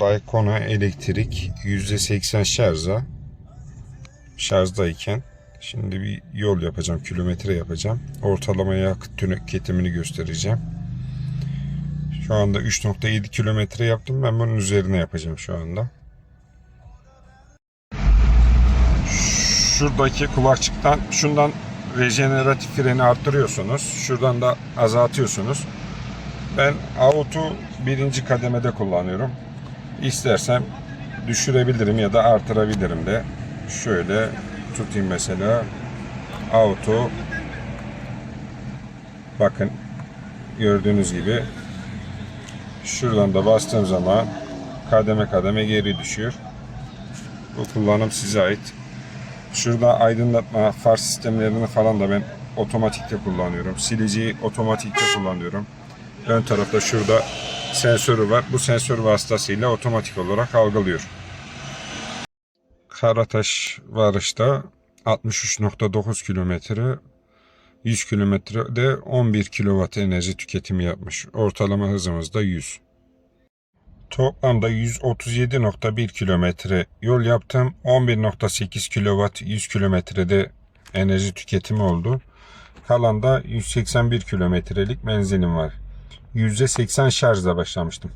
Daycona elektrik %80 şarja şarjdayken şimdi bir yol yapacağım, kilometre yapacağım. Ortalama yakıt tüketimini göstereceğim. Şu anda 3.7 kilometre yaptım. Ben bunun üzerine yapacağım şu anda. Şuradaki kulakçıktan şundan rejeneratif freni arttırıyorsunuz. Şuradan da azaltıyorsunuz. Ben auto birinci kademede kullanıyorum. İstersem düşürebilirim ya da artırabilirim de. Şöyle tutayım mesela. Auto bakın gördüğünüz gibi şuradan da bastığım zaman kademe kademe geri düşüyor. Bu kullanım size ait. Şurada aydınlatma, far sistemlerini falan da ben otomatikte kullanıyorum. Siliciyi otomatikte kullanıyorum. Ön tarafta şurada sensörü var. Bu sensör vasıtasıyla otomatik olarak algılıyor. Karataş varışta 63.9 kilometre 100 kilometrede 11 kW enerji tüketimi yapmış. Ortalama hızımız da 100. Toplamda 137.1 kilometre yol yaptım. 11.8 kW 100 kilometrede enerji tüketimi oldu. Kalan da 181 kilometrelik menzilim var. %80 şarjla başlamıştım.